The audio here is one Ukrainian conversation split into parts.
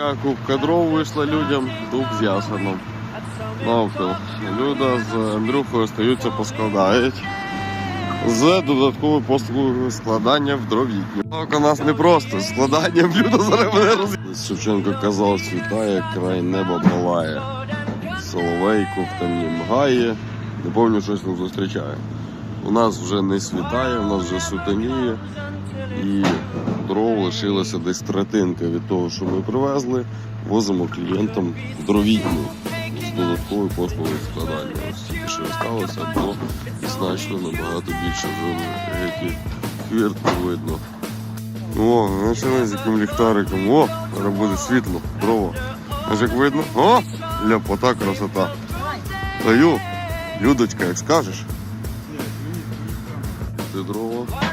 Така кубка дров вийшла людям, дуб з ясеном. Навпіл. Люда з Андрюхою остаються поскладають. З додатковою послугою складання в. Так у нас не просто складання в Люда зараз мене роз... Шевченко казав, світає, край неба палає. Соловейко в темні мгає. Не пам'ятаю, щось там зустрічає. У нас вже не світає, у нас вже сутеніє. І дров лишилася десь третинка від того, що ми привезли. Возимо клієнтам дровітню з додатковою послугою складання. Ось що сталося, було значно набагато більше геть хвіртку видно. О, почали з яким ліхтариком. О, буде світло, дрова. Аж як видно? О! Ляпота, красота. Даю, Людочка, як скажеш. Це дрова.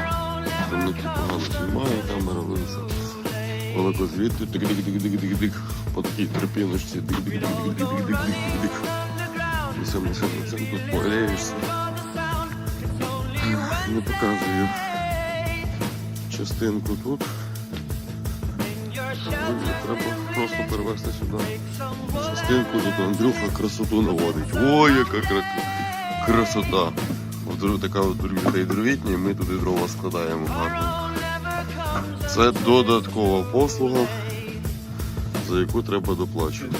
Не погано знімає камера винесе. Велико звідти тик-тик-тик-тик-тик-тик. По такій трипіночці. Тик-тик-тик-тик-тик-тик-тик. І все на цьому цим тут погрієшся. Не показую частинку тут. Треба просто перевести сюди. Частинку тут Андрюха красоту наводить. Ой, яка красота. Така людей дровітні, ми туди дрова складаємо гарно. Це додаткова послуга, за яку треба доплачувати.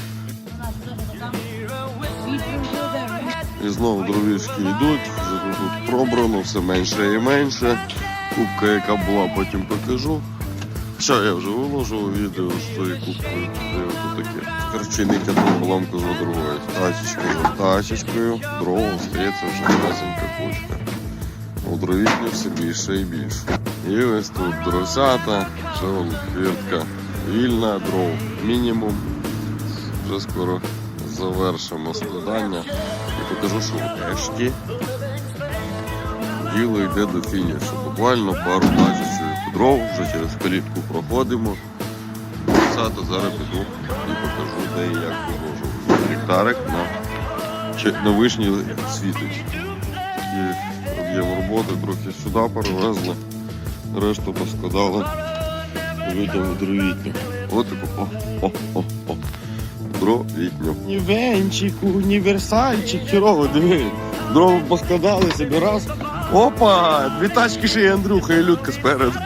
І знову дровішки йдуть, вже тут, пробрано, все менше і менше. Кубка, яка була, потім покажу. Що я вже виложив відео з тою кубкою, де тут таке. Корчинить одну ламку за другою. Тачечкою, тачечкою, дрова стається вже масенька кучка. У дровітні все більше і більше. І ось тут дровсята, ще вон хвіртка. Вільна дров, мінімум. Вже скоро завершимо складання і покажу, що врешті діло йде до фінішу. Буквально пару тачечок дров, вже через калітку проходимо. Зараз піду і покажу, як виложу. Ліхтарик на, на вишні світить. Об'єм роботи, трохи сюди перевезли, решту поскладали людям в дровітню. От таку, о, о, о, о. Дровітню. Нівенчику, універсальчик, хірово, диви. Дрова поскладали собі раз. Опа! Дві тачки ще і Андрюха і Людка спереду.